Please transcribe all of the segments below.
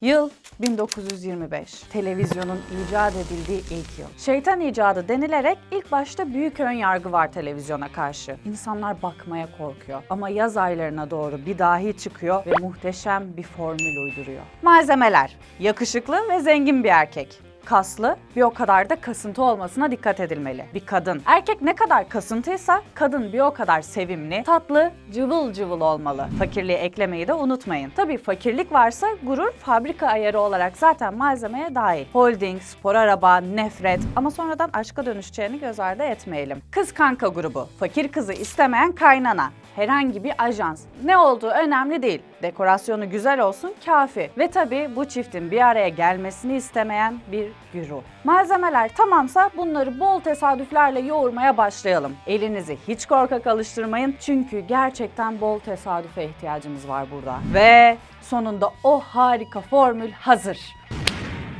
Yıl 1925. Televizyonun icat edildiği ilk yıl. Şeytan icadı denilerek ilk başta büyük ön yargı var televizyona karşı. İnsanlar bakmaya korkuyor. Ama yaz aylarına doğru bir dahi çıkıyor ve muhteşem bir formül uyduruyor. Malzemeler. Yakışıklı ve zengin bir erkek kaslı bir o kadar da kasıntı olmasına dikkat edilmeli. Bir kadın. Erkek ne kadar kasıntıysa kadın bir o kadar sevimli, tatlı, cıvıl cıvıl olmalı. Fakirliği eklemeyi de unutmayın. Tabii fakirlik varsa gurur fabrika ayarı olarak zaten malzemeye dahil. Holding, spor araba, nefret ama sonradan aşka dönüşeceğini göz ardı etmeyelim. Kız kanka grubu. Fakir kızı istemeyen kaynana herhangi bir ajans. Ne olduğu önemli değil. Dekorasyonu güzel olsun kafi. Ve tabii bu çiftin bir araya gelmesini istemeyen bir güruh. Malzemeler tamamsa bunları bol tesadüflerle yoğurmaya başlayalım. Elinizi hiç korkak alıştırmayın çünkü gerçekten bol tesadüfe ihtiyacımız var burada. Ve sonunda o harika formül hazır.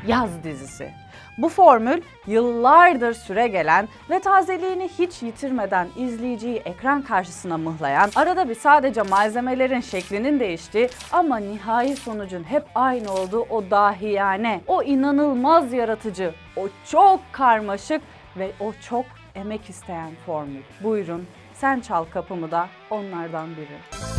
Yaz dizisi. Bu formül yıllardır süre gelen ve tazeliğini hiç yitirmeden izleyiciyi ekran karşısına mıhlayan, arada bir sadece malzemelerin şeklinin değiştiği ama nihai sonucun hep aynı olduğu o dahiyane, o inanılmaz yaratıcı, o çok karmaşık ve o çok emek isteyen formül. Buyurun sen çal kapımı da onlardan biri.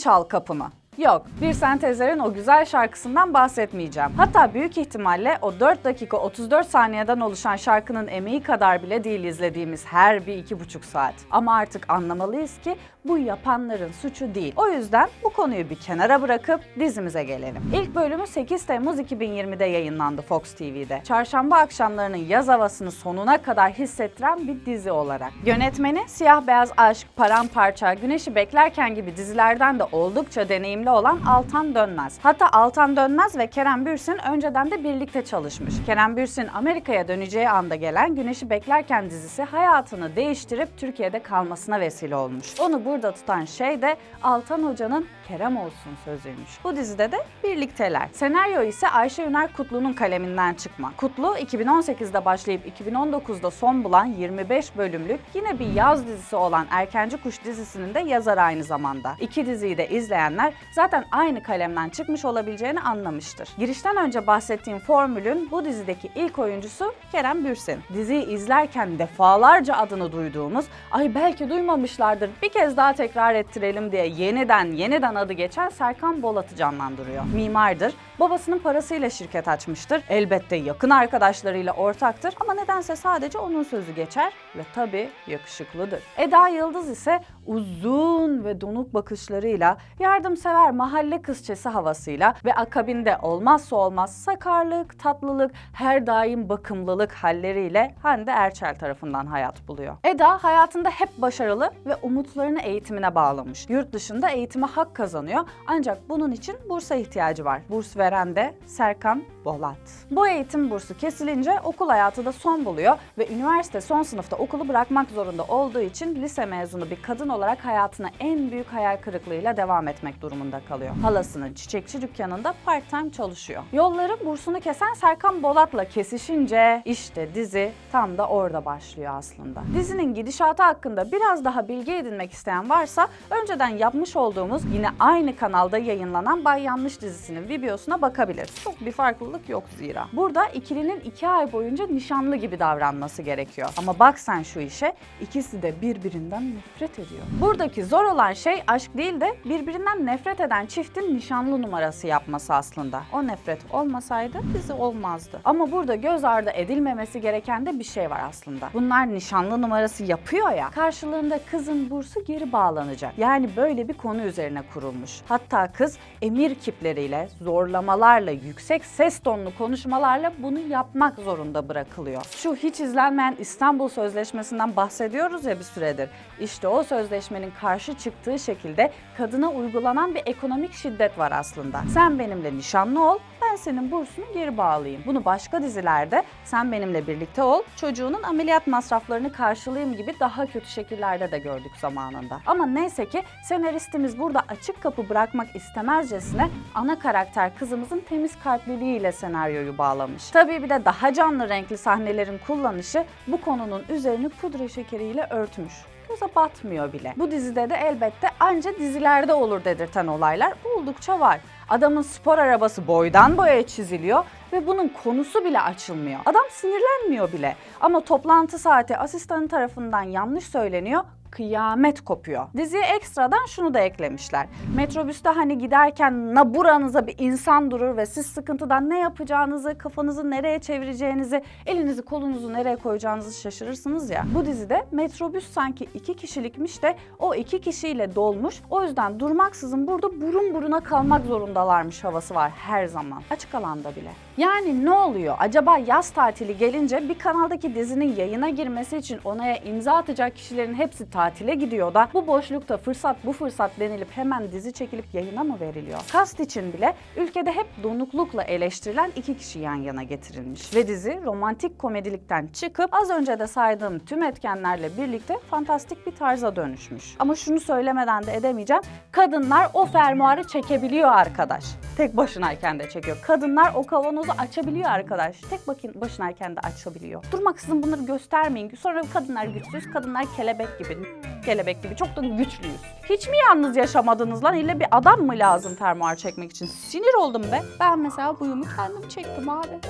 Sen çal kapımı. Yok, bir sentezlerin o güzel şarkısından bahsetmeyeceğim. Hatta büyük ihtimalle o 4 dakika 34 saniyeden oluşan şarkının emeği kadar bile değil izlediğimiz her bir iki buçuk saat. Ama artık anlamalıyız ki bu yapanların suçu değil. O yüzden bu konuyu bir kenara bırakıp dizimize gelelim. İlk bölümü 8 Temmuz 2020'de yayınlandı Fox TV'de. Çarşamba akşamlarının yaz havasını sonuna kadar hissettiren bir dizi olarak. Yönetmeni siyah beyaz aşk, paramparça, güneşi beklerken gibi dizilerden de oldukça deneyimli olan Altan Dönmez. Hatta Altan Dönmez ve Kerem Bürsin önceden de birlikte çalışmış. Kerem Bürsin Amerika'ya döneceği anda gelen Güneşi Beklerken dizisi hayatını değiştirip Türkiye'de kalmasına vesile olmuş. Onu burada tutan şey de Altan Hoca'nın Kerem olsun sözüymüş. Bu dizide de birlikteler. Senaryo ise Ayşe Üner Kutlu'nun kaleminden çıkma. Kutlu 2018'de başlayıp 2019'da son bulan 25 bölümlük yine bir yaz dizisi olan Erkenci Kuş dizisinin de yazarı aynı zamanda. İki diziyi de izleyenler zaten aynı kalemden çıkmış olabileceğini anlamıştır. Girişten önce bahsettiğim formülün bu dizideki ilk oyuncusu Kerem Bürsin. Diziyi izlerken defalarca adını duyduğumuz, ay belki duymamışlardır bir kez daha tekrar ettirelim diye yeniden yeniden adı geçen Serkan Bolat'ı canlandırıyor. Mimardır, babasının parasıyla şirket açmıştır, elbette yakın arkadaşlarıyla ortaktır ama nedense sadece onun sözü geçer ve tabii yakışıklıdır. Eda Yıldız ise uzun ve donuk bakışlarıyla, yardımsever mahalle kızçesi havasıyla ve akabinde olmazsa olmaz sakarlık, tatlılık, her daim bakımlılık halleriyle Hande Erçel tarafından hayat buluyor. Eda hayatında hep başarılı ve umutlarını eğitimine bağlamış. Yurt dışında eğitime hak kazanıyor ancak bunun için bursa ihtiyacı var. Burs veren de Serkan Bolat. Bu eğitim bursu kesilince okul hayatı da son buluyor ve üniversite son sınıfta okulu bırakmak zorunda olduğu için lise mezunu bir kadın olarak hayatına en büyük hayal kırıklığıyla devam etmek durumunda kalıyor. Halasının çiçekçi dükkanında part-time çalışıyor. Yolları bursunu kesen Serkan Bolat'la kesişince işte dizi tam da orada başlıyor aslında. Dizinin gidişatı hakkında biraz daha bilgi edinmek isteyen varsa önceden yapmış olduğumuz yine aynı kanalda yayınlanan Bay Yanlış dizisinin videosuna bakabilir. Çok bir farklılık yok zira. Burada ikilinin iki ay boyunca nişanlı gibi davranması gerekiyor. Ama bak sen şu işe ikisi de birbirinden nefret ediyor. Buradaki zor olan şey aşk değil de birbirinden nefret eden çiftin nişanlı numarası yapması aslında. O nefret olmasaydı dizi olmazdı. Ama burada göz ardı edilmemesi gereken de bir şey var aslında. Bunlar nişanlı numarası yapıyor ya, karşılığında kızın bursu geri bağlanacak. Yani böyle bir konu üzerine kurulmuş. Hatta kız emir kipleriyle, zorlamalarla, yüksek ses tonlu konuşmalarla bunu yapmak zorunda bırakılıyor. Şu hiç izlenmeyen İstanbul Sözleşmesi'nden bahsediyoruz ya bir süredir. İşte o sözleşmenin karşı çıktığı şekilde kadına uygulanan bir ekonomik şiddet var aslında. Sen benimle nişanlı ol, ben senin bursunu geri bağlayayım. Bunu başka dizilerde sen benimle birlikte ol, çocuğunun ameliyat masraflarını karşılayayım gibi daha kötü şekillerde de gördük zamanında. Ama neyse ki senaristimiz burada açık kapı bırakmak istemezcesine ana karakter kızımızın temiz kalpliliğiyle senaryoyu bağlamış. Tabii bir de daha canlı renkli sahnelerin kullanışı bu konunun üzerini pudra şekeriyle örtmüş. göze batmıyor bile. Bu dizide de elbette anca dizilerde olur dedirten olaylar oldukça var. Adamın spor arabası boydan boyaya çiziliyor ve bunun konusu bile açılmıyor. Adam sinirlenmiyor bile. Ama toplantı saati asistanı tarafından yanlış söyleniyor kıyamet kopuyor. Diziye ekstradan şunu da eklemişler. Metrobüste hani giderken na buranıza bir insan durur ve siz sıkıntıdan ne yapacağınızı, kafanızı nereye çevireceğinizi, elinizi kolunuzu nereye koyacağınızı şaşırırsınız ya. Bu dizide metrobüs sanki iki kişilikmiş de o iki kişiyle dolmuş. O yüzden durmaksızın burada burun buruna kalmak zorundalarmış havası var her zaman. Açık alanda bile. Yani ne oluyor? Acaba yaz tatili gelince bir kanaldaki dizinin yayına girmesi için onaya imza atacak kişilerin hepsi tatile gidiyor da bu boşlukta fırsat bu fırsat denilip hemen dizi çekilip yayına mı veriliyor? Kast için bile ülkede hep donuklukla eleştirilen iki kişi yan yana getirilmiş. Ve dizi romantik komedilikten çıkıp az önce de saydığım tüm etkenlerle birlikte fantastik bir tarza dönüşmüş. Ama şunu söylemeden de edemeyeceğim. Kadınlar o fermuarı çekebiliyor arkadaş. Tek başınayken de çekiyor. Kadınlar o kavanozu açabiliyor arkadaş. Tek bakın başınayken de açabiliyor. Durmaksızın bunları göstermeyin. Sonra kadınlar güçsüz, kadınlar kelebek gibi. Kelebek gibi çok da güçlüyüz. Hiç mi yalnız yaşamadınız lan? İlle bir adam mı lazım fermuar çekmek için? Sinir oldum be. Ben mesela buyumu kendim çektim abi.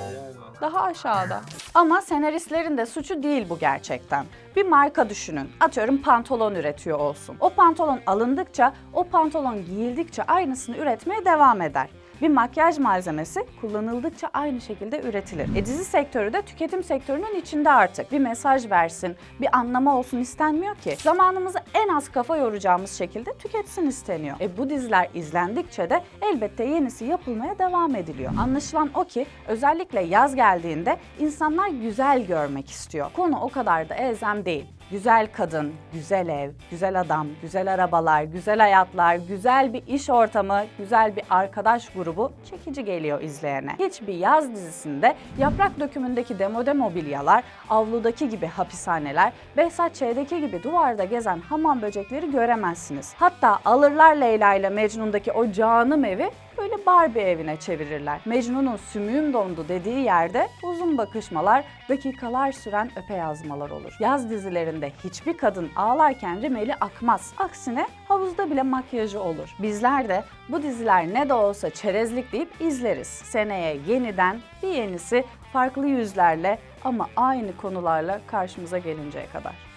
Daha aşağıda. Ama senaristlerin de suçu değil bu gerçekten. Bir marka düşünün. Atıyorum pantolon üretiyor olsun. O pantolon alındıkça, o pantolon giyildikçe aynısını üretmeye devam eder. Bir makyaj malzemesi kullanıldıkça aynı şekilde üretilir. E dizi sektörü de tüketim sektörünün içinde artık. Bir mesaj versin, bir anlamı olsun istenmiyor ki. Zamanımızı en az kafa yoracağımız şekilde tüketsin isteniyor. E bu diziler izlendikçe de elbette yenisi yapılmaya devam ediliyor. Anlaşılan o ki özellikle yaz geldiğinde insanlar güzel görmek istiyor. Konu o kadar da elzem değil. Güzel kadın, güzel ev, güzel adam, güzel arabalar, güzel hayatlar, güzel bir iş ortamı, güzel bir arkadaş grubu çekici geliyor izleyene. Hiçbir yaz dizisinde yaprak dökümündeki demode mobilyalar, avludaki gibi hapishaneler, Behzat Ç'deki gibi duvarda gezen hamam böcekleri göremezsiniz. Hatta alırlar Leyla ile Mecnun'daki o canım evi böyle Barbie evine çevirirler. Mecnun'un sümüğüm dondu dediği yerde uzun bakışmalar, dakikalar süren öpe yazmalar olur. Yaz dizilerinde hiçbir kadın ağlarken rimeli akmaz. Aksine havuzda bile makyajı olur. Bizler de bu diziler ne de olsa çerezlik deyip izleriz. Seneye yeniden bir yenisi farklı yüzlerle ama aynı konularla karşımıza gelinceye kadar.